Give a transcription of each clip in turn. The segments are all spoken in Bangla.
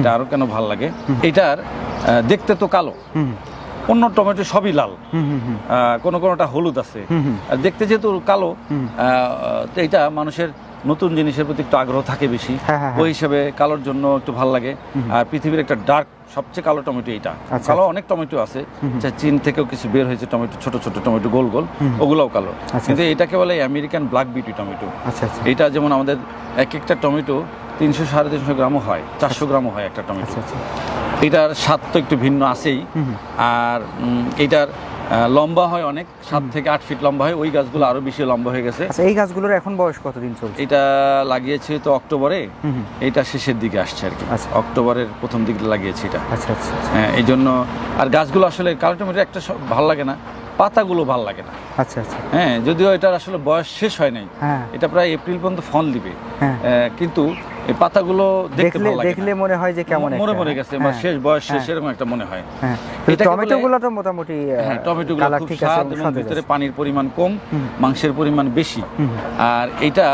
এটা আরও কেন ভালো লাগে? এটার দেখতে তো কালো। অন্য টমেটো সবই লাল। কোনো কোনোটা হলুদ আছে। দেখতে যেহেতু কালো তো এটা মানুষের নতুন জিনিসের প্রতি একটু আগ্রহ থাকে বেশি। হ্যাঁ, হ্যাঁ, ওই হিসাবে কালোর জন্য একটু ভালো লাগে। আর পৃথিবীর একটা ডার্ক সবচেয়ে কালো টমেটো এটা আচ্ছা। কালো অনেক টমেটো আছে। চীন থেকেও কিছু বের হয়েছে টমেটো ছোট ছোট টমেটো গোল গোল। ওগুলোও কালো। আচ্ছা। কিন্তু এটাকে বলে আমেরিকান ব্ল্যাক বিউটি টমেটো। আচ্ছা আচ্ছা। এটা যেমন আমাদের এক একটা টমেটো তিনশো সাড়ে তিনশো গ্রামও হয় চারশো গ্রামও হয় একটা টমেটো। আচ্ছা আচ্ছা। এটার স্বাদ তো একটু ভিন্ন আছেই। আর এটার লম্বা হয় অনেক সাত থেকে আট ফিট লম্বা হয়। ওই গাছগুলো আরও বেশি লম্বা হয়ে গেছে। আচ্ছা এই গাছগুলোর এখন বয়স কতদিন চলছে? এটা লাগিয়েছে তো অক্টোবরে। এটা শেষের দিকে আসছে আর কি। আচ্ছা। অক্টোবরের প্রথম দিকে লাগিয়েছি এটা। আচ্ছা আচ্ছা আচ্ছা। হ্যাঁ এই জন্য আর গাছগুলো আসলে কালো টমেটো একটা ভালো লাগে না। পাতাগুলো ভালো লাগে না। আচ্ছা আচ্ছা। হ্যাঁ যদিও এটার আসলে বয়স শেষ হয় নাই। হ্যাঁ। এটা প্রায় এপ্রিল পর্যন্ত ফল দিবে। হ্যাঁ। কিন্তু এই পাতাগুলো দেখলে দেখলে মনে হয় যে কেমন মরে মরে গেছে বা হ্যাঁ, শেষ বয়স শেষ হ্যাঁ, এরকম একটা মনে হয়। হ্যাঁ। টমেটো গুলো তো মোটামুটি হ্যাঁ টমেটোগুলো কালার খুব স্বাদ এবং ভিতরে পানির পরিমাণ কম মাংসের পরিমাণ বেশি। আর এটা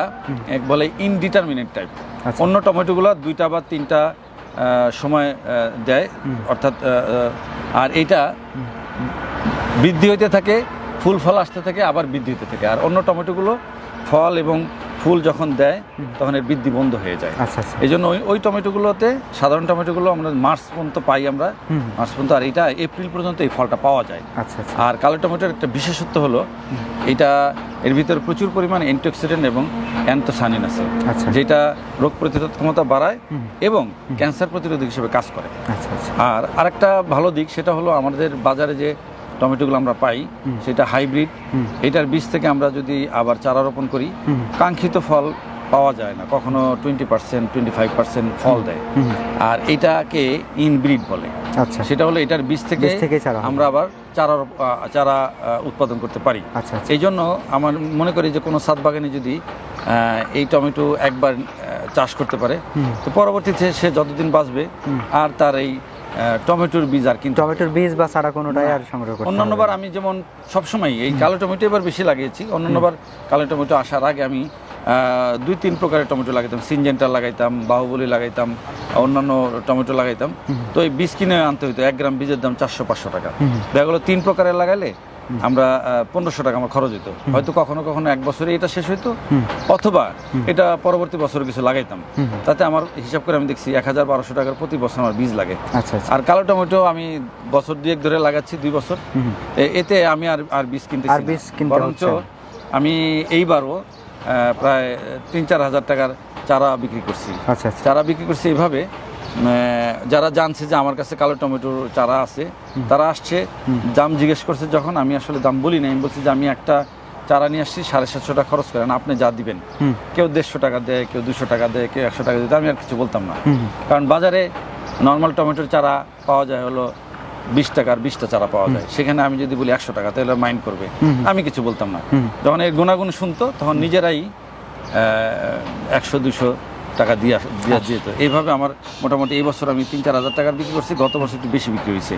এক বলে ইনডিটারমিনেট টাইপ আচ্ছা। অন্য টমেটোগুলো দুইটা বা তিনটা সময় দেয়। অর্থাৎ আর এটা বৃদ্ধি হইতে থাকে ফুল ফল আসতে থাকে আবার বৃদ্ধি হতে থাকে। আর অন্য টমেটোগুলো ফল এবং ফুল যখন দেয় তখন এর বৃদ্ধি বন্ধ হয়ে যায়। আচ্ছা আচ্ছা। এই জন্য ওই ওই টমেটোগুলোতে সাধারণ টমেটোগুলো আমরা মার্চ পর্যন্ত পাই আমরা। মার্চ পর্যন্ত আর এটা এপ্রিল পর্যন্ত এই ফলটা পাওয়া যায়। আচ্ছা আর কালো টমেটোর একটা বিশেষত্ব হলো এটা এর ভিতরে প্রচুর পরিমাণ অ্যান্টিঅক্সিডেন্ট এবং অ্যান্টোসানিন আছে আচ্ছা। যেটা রোগ প্রতিরোধ ক্ষমতা বাড়ায় এবং ক্যান্সার প্রতিরোধক হিসেবে কাজ করে। আর আরেকটা ভালো দিক সেটা হলো আমাদের বাজারে যে টমেটোগুলো আমরা পাই সেটা হাইব্রিড। এটার বীজ থেকে আমরা যদি আবার চারা রোপণ করি কাঙ্ক্ষিত ফল পাওয়া যায় না। কখনো twenty percent twenty five percent ফল দেয়। আর এটাকে ইনব্রিড বলে। আচ্ছা। সেটা হলো এটার বীজ থেকে। আমরা আবার চারা চারা উৎপাদন করতে পারি। আচ্ছা আচ্ছা। এই জন্য আমার মনে করি যে কোনো সাত বাগানে যদি এই টমেটো একবার চাষ করতে পারে তো পরবর্তীতে সে যতদিন বাঁচবে আর তার এই টমেটোর বীজ আর কিন্তু টমেটোর বীজ বা ছাড়া কোনোটাই আর সংগ্রহ করতে অন্যান্যবার আমি যেমন সবসময় এই কালো টমেটো এবার বেশি লাগিয়েছি। অন্যান্যবার কালো টমেটো আসার আগে আমি দুই তিন প্রকারের টমেটো লাগাইতাম। সিনজেন্টার লাগাইতাম বাহুবলি লাগাইতাম অন্যান্য টমেটো লাগাইতাম। তো এই বীজ কিনে আনতে হতো এক গ্রাম বীজের দাম চারশো পাঁচশো টাকা। দেখা গেলো তিন প্রকারের লাগাইলে আমরা পনেরোশো টাকা আমার খরচ হতো হয়তো কখনো কখনো এক বছরে এটা শেষ হইতো অথবা এটা পরবর্তী বছর কিছু লাগাইতাম। তাতে আমার হিসাব করে আমি দেখছি এক হাজার বারোশো টাকার প্রতি বছর আমার বীজ লাগে। আচ্ছা আচ্ছা। আর কালো টমেটো আমি বছর দুয়েক ধরে লাগাচ্ছি দুই বছর। এতে আমি আর আর বীজ কিনতে বরঞ্চ আমি এইবারও প্রায় তিন চার হাজার টাকার চারা বিক্রি করছি। আচ্ছা চারা বিক্রি করছি এইভাবে যারা জানছে যে আমার কাছে কালো টমেটোর চারা আছে তারা আসছে দাম জিজ্ঞেস করছে যখন আমি আসলে দাম বলি না আমি বলছি যে আমি একটা চারা নিয়ে আসছি সাড়ে সাতশো টাকা খরচ করেন আপনি যা দিবেন। কেউ দেড়শো টাকা দেয় কেউ দুশো টাকা দেয় কেউ একশো টাকা দেয় আমি আর কিছু বলতাম না। কারণ বাজারে নর্মাল টমেটোর চারা পাওয়া যায় হলো বিশ টাকার বিশটা চারা পাওয়া যায়। সেখানে আমি যদি বলি একশো টাকা তাহলে মাইন্ড করবে। আমি কিছু বলতাম না। যখন এর গুণাগুণ শুনতো তখন নিজেরাই একশো দুশো টাকা দিয়ে দিয়ে যেত এইভাবে আমার মোটামুটি এই বছর আমি তিন চার হাজার টাকার বিক্রি করছি গত বছর একটু বেশি বিক্রি হয়েছে।